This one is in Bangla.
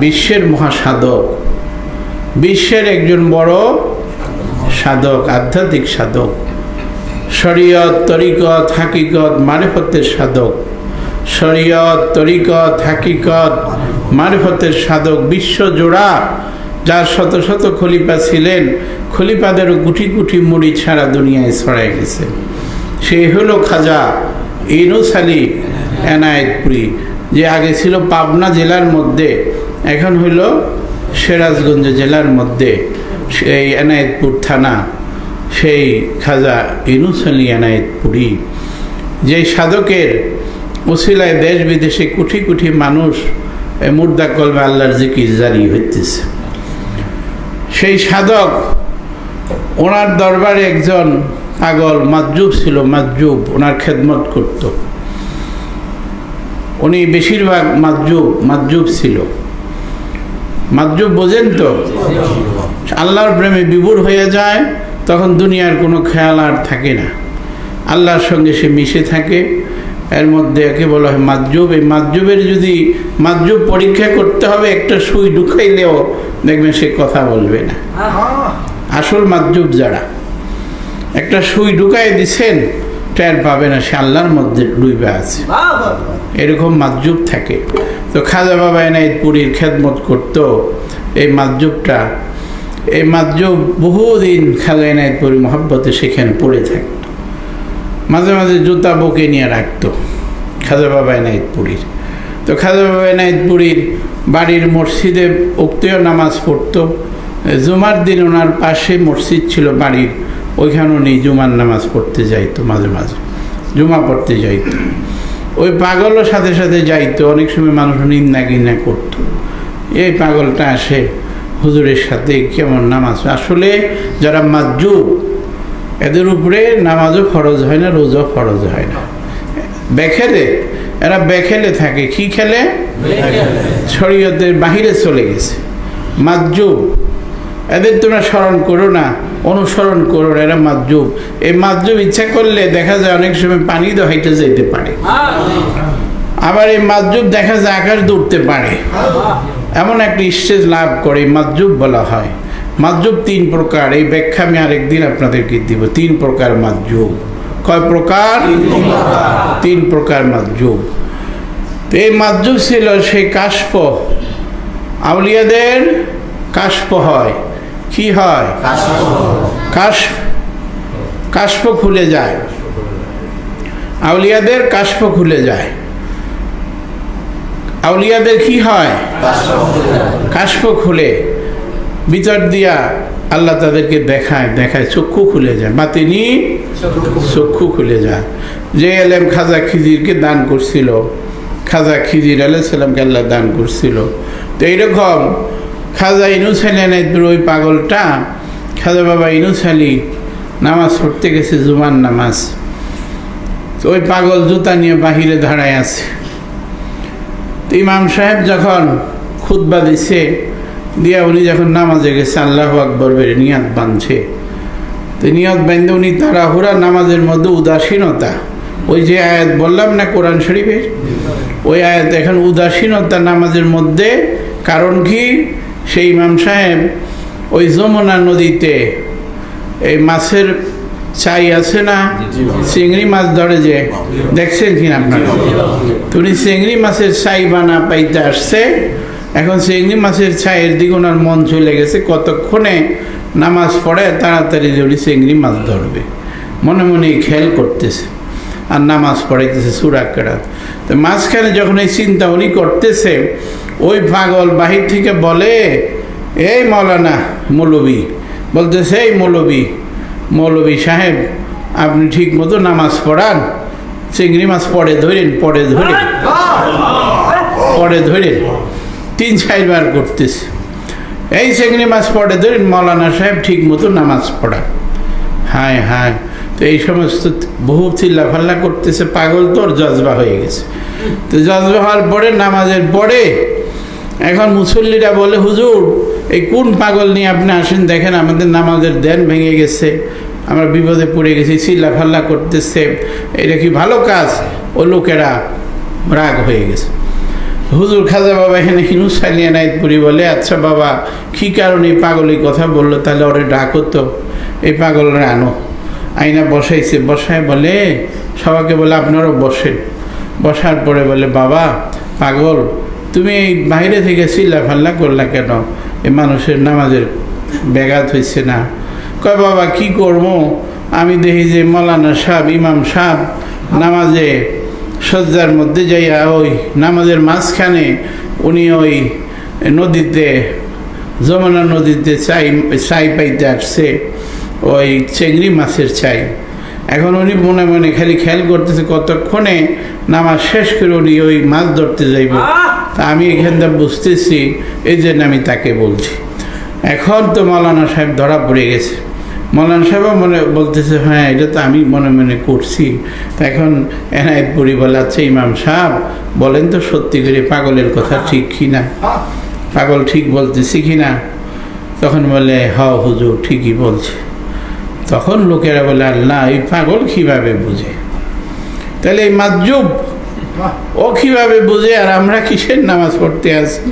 বিশ্বের মহাসাধক। বিশ্বের একজন বড় সাধক, আধ্যাত্মিক সাধক। শরীয়ত, তরিকত, হাকিকত, মারেফতের সাধক। শরীয়ত, তরিকত, হাকিকত, মারেফতের সাধক। বিশ্ব জোড়া, যার শত শত খলিফা ছিলেন খলিফাদেরও গুটি গুটি মুড়ি ছাড়া দুনিয়ায় ছড়াই গেছে। সে হলো খাজা ইনুস আলী এনায়েতপুরি, যে আগে ছিল পাবনা জেলার মধ্যে। এখন হইল সিরাজগঞ্জ জেলার মধ্যে সেই এনায়েতপুর থানা, সেই খাজা ইনুস আলী এনায়েতপুরি। যে সাধকের ওসিলায় দেশ বিদেশে কোটি কোটি মানুষ মুর্দা কলবে আল্লাহর জিকির জারি হইতেছে। সেই সাধক ওনার দরবারে একজন পাগল মাজুব ছিল, মাজুব ওনার খেদমত করত। উনি বেশিরভাগ মাজুব মাজুব ছিল। মাজুব বোঝেন তো? আল্লাহর প্রেমে বিভোর হয়ে যায় তখন দুনিয়ার কোনো খেয়াল আর থাকে না। আল্লাহর সঙ্গে সে মিশে থাকে। এর মধ্যে একে বলা হয় মাজুব এই মাজুবের যদি মাজুব পরীক্ষা করতে হবে একটা সুই ঢুকাইলেও দেখবেন সে কথা বলবে না। আসল মাজুব যারা একটা সুই ঢুকাই দিছেন টের পাবে না, সে আল্লাহর মধ্যে ডুবে আছে। এরকম মাজুব থাকে। তো খাজা বাবা এনাইতপুরীর খেদমত করত, এই মাজুবটা এই মাজুব বহুদিন খাজা এনাইতপুরি মহাব্বতে সেখানে পড়ে থাকত। মাঝে মাঝে জুতা বুকে নিয়ে রাখতো খাজা বাবা এনাইতপুরীর তো খাজা বাবা এনাইতপুরীর বাড়ির মসজিদে উক্তীয় নামাজ পড়তো। জুমার দিন ওনার পাশে মসজিদ ছিল বাড়ির ওইখানে উনি জুমার নামাজ পড়তে যাইতো মাঝে মাঝে জুমা পড়তে যাইতো। ওই পাগলও সাথে সাথে যাইতো অনেক সময় মানুষ নিন্দা গিন্না করতো। এই পাগলটা আসে হুজুরের সাথে কেমন নামাজ? আসলে যারা মাজুব এদের উপরে নামাজও ফরজ হয় না রোজও ফরজ হয় না। বেখেলে এরা বেখেলে থাকে কি খেলে? শরীয়তের বাহিরে চলে গেছে। মাজুব এদের তোমরা স্মরণ করো না, অনুসরণ করো না, এরা মাজুব এই মাজুব ইচ্ছা করলে দেখা যায় অনেক সময় পানি দহাইতে যেতে পারে। আবার এই মাজুব দেখা যায় আকাশ দৌড়তে পারে। এমন একটা স্টেজ লাভ করে মাজুব বলা হয়। মাজুব তিন প্রকার, এই ব্যাখ্যা আমি আরেকদিন আপনাদেরকে দিব। তিন প্রকার মাজুব কয় প্রকার? তিন প্রকার মাজুব তো এই মাজুব ছিল সেই কাশপ আউলিয়াদের কাশপ হয়। কি হয়? কাশ কাশপ খুলে যায়। আউলিয়াদের কাশপ খুলে যায়। আউলিয়াদের কি হয়? কাশপ খুলে। ভিতর দিয়া আল্লাহ তাদেরকে দেখায় দেখায়, চক্ষু খুলে যায়। বা তিনি চক্ষু খুলে যায়। যে এলেম খাজা খিজিরকে দান করছিল, খাজা খিজির আলাইসাল্লামকে আল্লাহ দান করছিল। তো এইরকম খাজা ইনুস আলী ওই পাগলটা। খাজা বাবা ইনুস আলী নামাজ পড়তে গেছে, জুমার নামাজ। ওই পাগল জুতা নিয়ে বাহিরে দাঁড়ায় আছে। ইমাম সাহেব যখন খুতবা দিছে, দিয়া উনি যখন নামাজে গেছে, আল্লাহ আকবর বেড়ে নিয়াত বাঁধছে। তো নিয়ত বাঁধতে উনি তাড়াহুড়া, নামাজের মধ্যে উদাসীনতা। ওই যে আয়াত বললাম না কোরআন শরীফের? ওই আয়াত এখন উদাসীনতা নামাজের মধ্যে। কারণ কি? সেই ইমাম সাহেব ওই যমুনা নদীতে এই মাছের চাই আছে না? চিংড়ি মাছ ধরে যে। দেখছেন কি না আপনারা? তুমি চিংড়ি মাছের ছাই বানা পাইতে আসছে। এখন চিংড়ি মাছের ছাইয়ের দিকে ওনার মন চলে গেছে। কতক্ষণে নামাজ পড়ে তাড়াতাড়ি উনি চিংড়ি মাছ ধরবে। মনে মনে খেয়াল করতেছে। আর নামাজ পড়াইতেছে সুরা কেরাত তো মাঝখানে যখন এই চিন্তা উনি করতেছে ওই পাগল বাহির থেকে বলে, এই মৌলানা মৌলবী বলতেছে এই মৌলবী মৌলবী সাহেব, আপনি ঠিক মতো নামাজ পড়ান, চিংড়ি মাছ পড়ে ধরেন, পড়ে ধরে পড়ে ধরেন, তিন চারবার করতেছে। এই চিংড়ি মাছ পড়ে ধরেন, মৌলানা সাহেব ঠিক মতো নামাজ পড়ান। হায় হায়, তো এই সমস্ত বহু চিল্লাফাল্লা করতেছে, পাগল তোর জজবা হয়ে গেছে। তো জজবা হওয়ার পরে, নামাজের পরে এখন মুসল্লিরা বলে, হুজুর, এই কোন পাগল নিয়ে আপনি আসেন? দেখেন আমাদের নামাজের দেন ভেঙে গেছে, আমরা বিপদে পড়ে গেছি, চিল্লা ফাল্লা করতেছে। এটা কি ভালো কাজ? ও লোকেরা রাগ হয়ে গেছে। হুজুর খাজা বাবা এখানে হিনু সালিয়া নাইতপুরি বলে আচ্ছা বাবা, কী কারণে এই পাগল এই কথা বলল? তাহলে ওরে ডাকো তো। এই পাগলরা আনো। আইনা বসাইছে, বসায় বলে, সবাইকে বলে, আপনারও বসেন। বসার পরে বলে, বাবা, পাগল তুমি এই বাইরে থেকে চিল্লা ফাল্লা করলা কেন? এই মানুষের নামাজের ব্যাঘাত হয়েছে না। কয় বাবা, কি করব? আমি দেখি যে মৌলানা সাহেব, ইমাম সাহেব নামাজে সজ্জার মধ্যে যাইয়া ওই নামাজের মাঝখানে উনি ওই নদীতে, যমুনা নদীতে চাই চাই পাইতে আসছে, ওই চেংড়ি মাছের চাই। এখন উনি মনে মনে খালি খেয়াল করতেছে, কতক্ষণে নামাজ শেষ করে উনি ওই মাছ ধরতে যাইব। তা আমি এখানটা বুঝতেছি, এই জন্য আমি তাকে বলছি। এখন তো মৌলানা সাহেব ধরা পড়ে গেছে। মৌলানা সাহেবও মনে বলতেছে হ্যাঁ এটা তো আমি মনে মনে করছি। তা এখন এনায়তপুরি বলে আচ্ছা ইমাম সাহেব, বলেন তো সত্যি করে পাগলের কথা ঠিক কি না পাগল ঠিক বলতেছি কি না তখন বলে হ হুজুর, ঠিকই বলছে। তখন লোকেরা বলে, আল্লাহ, এই পাগল কীভাবে বুঝে? তাহলে এই মাজুব ও কীভাবে বুঝে আর আমরা কিসের নামাজ পড়তে আসি?